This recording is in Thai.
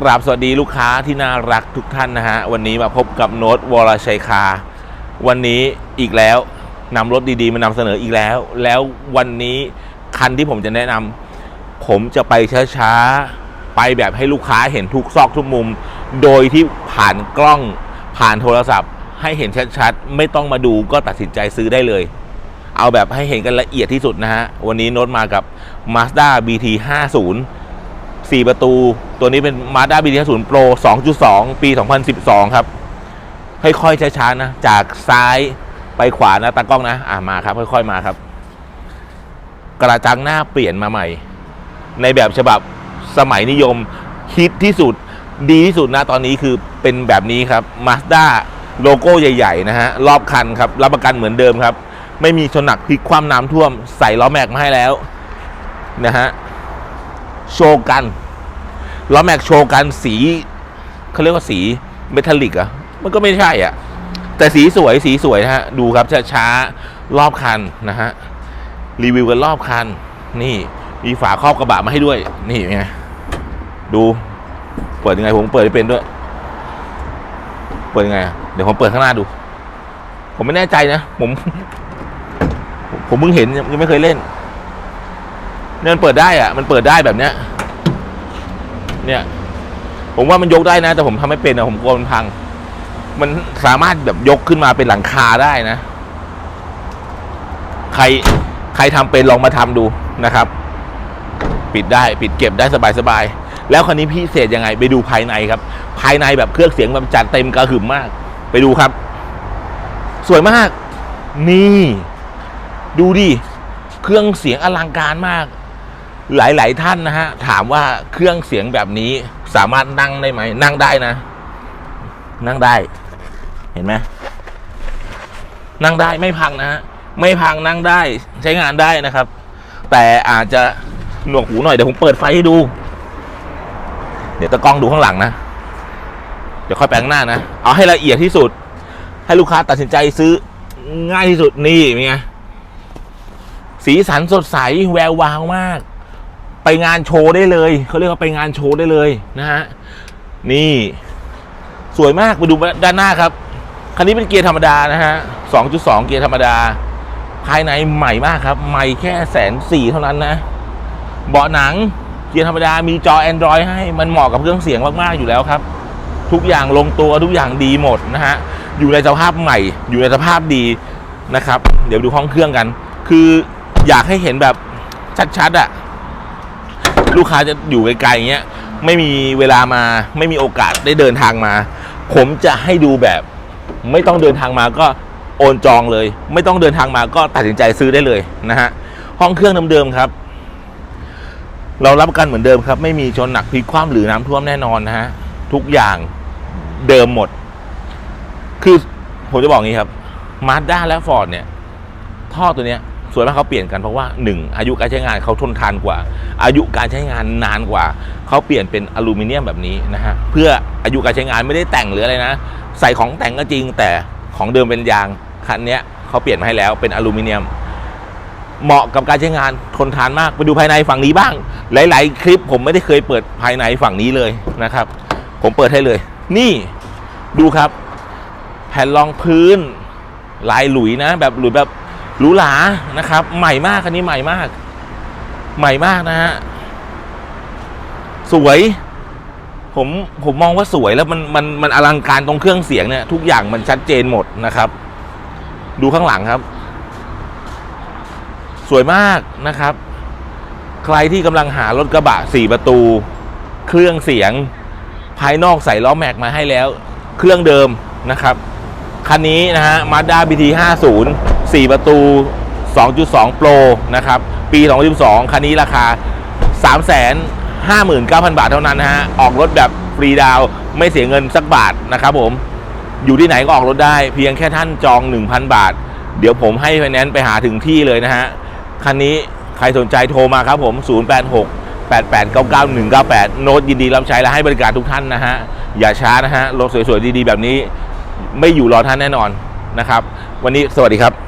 กราบสวัสดีลูกค้าที่น่ารักทุกท่านนะฮะ วันนี้มาพบกับโน้ตวรชัยคา วันนี้อีกแล้วนำรถดีๆ มานำเสนออีกแล้ว แล้ววันนี้คันที่ผมจะแนะนำผมจะไปช้าๆ ไปแบบให้ลูกค้าเห็นทุกซอกทุกมุม โดยที่ผ่านกล้องผ่านโทรศัพท์ ให้เห็นชัดๆ ไม่ต้องมาดูก็ตัดสินใจซื้อได้เลย เอาแบบให้เห็นกันละเอียดที่สุดนะฮะ วันนี้โน้ตมากับ Mazda BT 50 4 ประตู ตัวนี้เป็น Mazda BT 50 Pro 2.2 ปี 2012 ครับ ค่อยๆช้าๆนะ จากซ้ายไปขวานะตากล้องนะ อ่ามาครับ ค่อยๆมาครับ กระจังหน้าเปลี่ยนมาใหม่ ในแบบฉบับสมัยนิยมฮิตที่สุดดีที่สุดนะตอนนี้คือเป็นแบบนี้ครับ Mazda โลโก้ใหญ่ๆนะฮะ รอบคันครับ รับประกันเหมือนเดิมครับ ไม่มีชนหนักพลิกคว่ำน้ำท่วมใส่ล้อแม็กมาให้แล้วนะฮะ โชว์กันล้อแม็กโชว์กันสีเขาเรียกว่าสีเมทัลลิกอะมันก็ไม่ใช่อะแต่สีสวยสีสวยนะฮะ ดูครับช้าๆรอบคันนะฮะ รีวิวกันรอบคัน นี่ มีฝาครอบกระบะมาให้ด้วย นี่ไงดู เปิดยังไง ผมเปิดไม่เป็นด้วย เปิดยังไงอะเดี๋ยวผมเปิดข้างหน้าดู ผมไม่แน่ใจนะ ผม ผมเพิ่งเห็นยังไม่เคยเล่น เนี่ยมันเปิดได้อะมันเปิดได้แบบเนี้ย เนี่ย ผมว่ามันยกได้นะ แต่ผมทำไม่เป็นนะผมกลัวมันพัง มันสามารถแบบยกขึ้นมาเป็นหลังคาได้นะ ใครใครทำเป็นลองมาทำดูนะครับ ปิดได้ปิดเก็บได้สบายๆแล้วคันนี้พิเศษยังไง ไปดูภายในครับ ภายในแบบเครื่องเสียงแบบจัดเต็มกระหึ่มมาก ไปดูครับ สวยมาก นี่ ดูดิ เครื่องเสียงอลังการมาก หลาย ๆ ท่านนะฮะ ถามว่าเครื่องเสียงแบบนี้สามารถนั่งได้ไหม นั่งได้นะ นั่งได้ เห็นไหมนั่งได้ไม่พังนะฮะไม่พังนั่งได้ใช้งานได้นะครับ แต่อาจจะหนวกหูหน่อยเดี๋ยวผมเปิดไฟให้ดู เดี๋ยวตะกล้องดูข้างหลังนะ เดี๋ยวค่อยแปลงหน้านะ เอาให้ละเอียดที่สุด ให้ลูกค้าตัดสินใจซื้อง่ายที่สุดนี่เป็นไงสีสันสดใสแวววาวมาก ไปงานโชว์ได้เลยเขาเรียกว่าไปงานโชว์ได้เลยนะฮะนี่ สวยมากไปดูด้านหน้าครับคันนี้เป็นเกียร์ธรรมดานะฮะ2.2 เกียร์ธรรมดา ภายในใหม่มากครับ ใหม่แค่แสนสี่เท่านั้นนะ เบาะหนัง เกียร์ธรรมดา มีจอ Android ให้ มันเหมาะกับเครื่องเสียงมาก ๆ อยู่แล้วครับ ทุกอย่างลงตัว ทุกอย่างดีหมดนะฮะ อยู่ในสภาพใหม่ อยู่ในสภาพดีนะครับ เดี๋ยวดูห้องเครื่องกัน คืออยากให้เห็นแบบชัด ๆอะ่ะ ลูกค้าจะอยู่ไกลๆอย่างเงี้ยไม่มีเวลามาไม่มีโอกาสได้เดินทางมา ผมจะให้ดูแบบไม่ต้องเดินทางมาก็โอนจองเลย ไม่ต้องเดินทางมาก็ตัดสินใจซื้อได้เลยนะฮะห้องเครื่องเดิมๆครับ เรารับประกันเหมือนเดิมครับ ไม่มีชนหนักพลิกคว่ำหรือน้ำท่วมแน่นอนนะฮะทุกอย่างเดิมหมด คือผมจะบอกงี้ครับมาสด้าและฟอร์ดเนี่ย ท่อตัวเนี้ย ส่วนมากเขาเปลี่ยนกันเพราะว่าหนึ่งอายุการใช้งานเขาทนทานกว่า อายุการใช้งานนานกว่า เขาเปลี่ยนเป็นอลูมิเนียมแบบนี้นะฮะเพื่ออายุการใช้งานไม่ได้แต่งหรืออะไรนะ ใส่ของแต่งก็จริงแต่ของเดิมเป็นยางคันนี้เขาเปลี่ยนมาให้แล้วเป็นอลูมิเนียม เหมาะกับการใช้งานทนทานมากไปดูภายในฝั่งนี้บ้าง หลาย ๆ คลิปผมไม่ได้เคยเปิดภายในฝั่งนี้เลยนะครับ ผมเปิดให้เลย นี่ดูครับ แผ่นรองพื้นลายหลุยนะ แบบหลุยแบบ หรูหรานะครับ ใหม่มากคันนี้ใหม่มาก ใหม่มากนะฮะสวย ผมผมมองว่าสวยแล้วมันมันมันอลังการตรงเครื่องเสียงเนี่ย ทุกอย่างมันชัดเจนหมดนะครับ ดูข้างหลังครับ สวยมากนะครับ ใครที่กำลังหารถกระบะ4ประตู เครื่องเสียง ภายนอกใส่ล้อแม็กมาให้แล้ว เครื่องเดิมนะครับคันนี้นะฮะ Mazda BT 50 4 ประตู 2.2 Pro นะครับ ปี 2012 คันนี้ราคา 359,000 บาทเท่านั้นนะฮะ ออกรถแบบฟรีดาวไม่เสียเงินสักบาทนะครับผม อยู่ที่ไหนก็ออกรถได้ เพียงแค่ท่านจอง 1,000 บาท เดี๋ยวผมให้ไฟแนนซ์ไปหาถึงที่เลยนะฮะ คันนี้ใครสนใจโทรมาครับผม 086 8899 198 โน้ตยินดีรับใช้และให้บริการทุกท่านนะฮะ อย่าช้านะฮะ รถสวยๆ ดีๆ แบบนี้ ไม่อยู่รอท่านแน่นอนนะครับ วันนี้สวัสดีครับ